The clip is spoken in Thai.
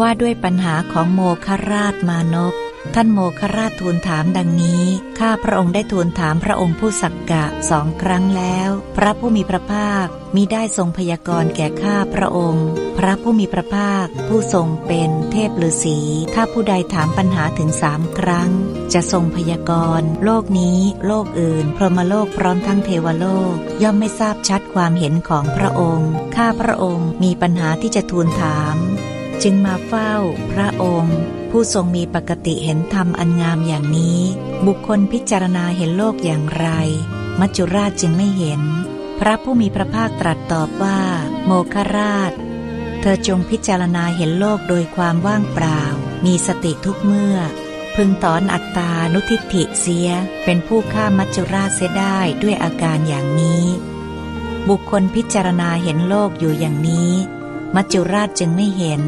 ว่าด้วยปัญหาของโมคราชมานพท่านโมคราชทูลถามดังนี้ ข้าพระองค์ได้ทูลถามพระองค์ผู้สักกะสองครั้งแล้ว พระผู้มีพระภาคมิได้ทรงพยากรณ์แก่ข้าพระองค์ พระผู้มีพระภาค ผู้ทรงเป็นเทพฤาษี ถ้าผู้ใดถามปัญหาถึงสามครั้ง จะทรงพยากรณ์ โลกนี้ โลกอื่น พรหมโลกพร้อมทั้งเทวโลก ย่อมไม่ทราบชัดความเห็นของพระองค์ ข้าพระองค์มีปัญหาที่จะทูลถาม จึงมาเฝ้าพระองค์ ผู้ทรงมีปกติเห็นธรรมอันงามอย่างนี้ บุคคลพิจารณาเห็นโลกอย่างไร มัจจุราชจึงไม่เห็น พระผู้มีพระภาคตรัสตอบว่า โมคราช เธอจงพิจารณาเห็นโลกโดยความว่างเปล่า มีสติทุกเมื่อ พึงถอนอัตตานุทิฏฐิเสีย เป็นผู้ฆ่ามัจจุราชเสียได้ด้วยอาการอย่างนี้ บุคคลพิจารณาเห็นโลกอยู่อย่างนี้ มัจจุราชจึงไม่เห็น